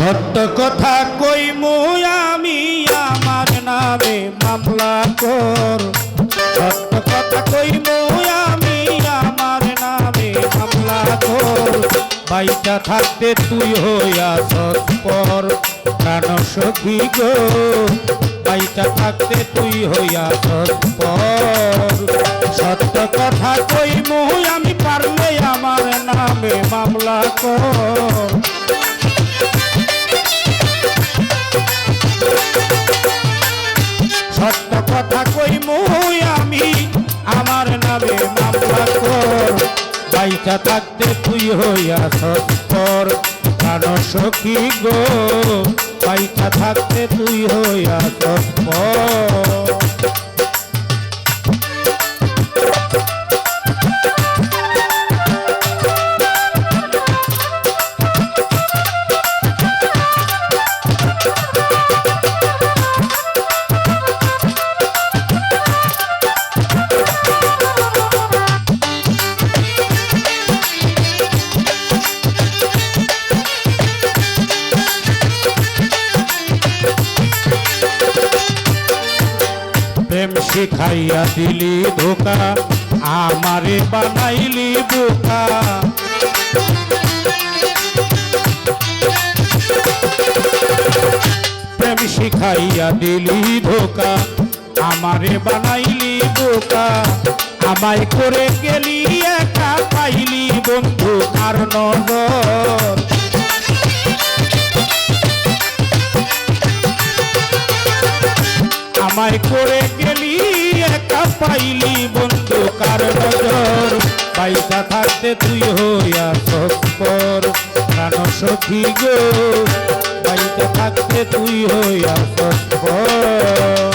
সত্য কথা কই আমি আমার নামে মামলা কর। সত্য কথা কই আমি আমার নামে মামলা কর। বাইটা থাকতে তুই হইয়া সৎপর প্রাণ সখী গো। বাইটা থাকতে তুই হইয়া সৎপর সত্য কথা কই আমি পারলে আমার নামে মামলা কর। নামে মামলা কর বাইচা থাকতে তুই হইয়া সত্তর প্রাণ সখী গো, বাইচা থাকতে তুই হইয়া সত্তর শিখাইয়া দিলি ধোকা, আমারে বানাইলি বোকা। প্রেম শিখাইয়া দিলি ধোকা, আমারে বানাইলি বোকা। আমায় করে গেলি একা পাইলি বন্ধু, আর নজর আমায় করে পাইলি বন্ধু কার নজর? পাইসা থাকতে তুই হইয়া সফর প্রাণ সখী গো পাইসা থাকতে তুই হইয়া সৎপর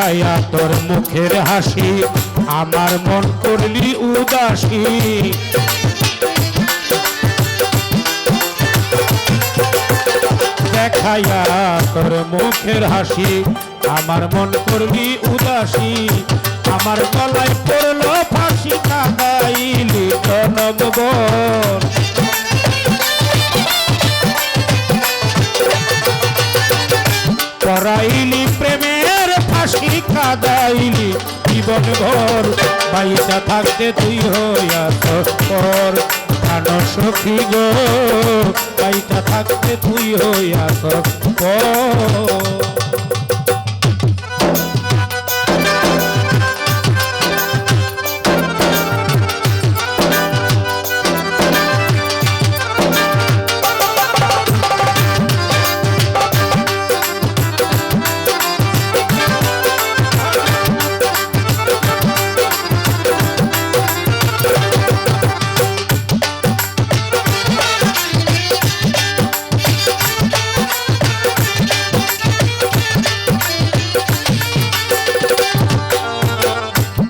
দেখায়া তোর মুখের হাসি, আমার মন করলি উদাসী। দেখায়া তোর মুখের হাসি, আমার মন করলি উদাসী। আমার গলায় পড়ল ফাঁসি কাদাইলি জনমবন পরাইলি প্রেমের দেয়নি, জীবন ঘর বাইসা থাকতে তুই হইয়া প্রাণ সখী গো বাইসা থাকতে তুই হইয়া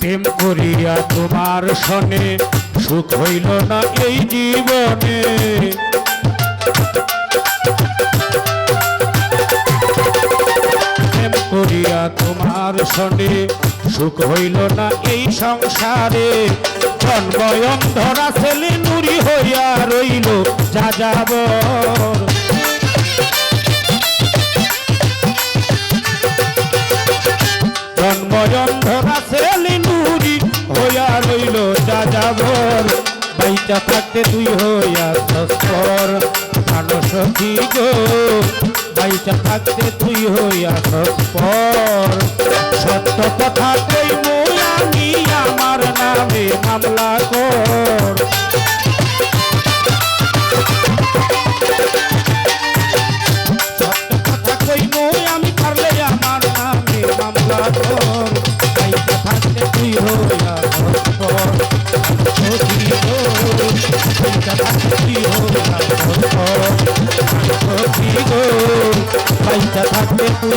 প্রেম করিয়া তোমার সনে, সুখ হইল না এই জীবনে। প্রেম করিয়া তোমার সনে, সুখ হইল না এই সংসারে। জন্ময়ন ধরা ছেলে নুরি হইয়া রইল যা যাবর জন্মজন্ধরা ছেলে নুরি হইয়া রইল যা যাবর বাইটা থাকতে তুই হইয়া সস্পর মানুষ কি গো বাইটা থাকতে তুই হইয়া সস্পর সত্য কথা কই আমি আমার নামে মামলা কর। থাকতে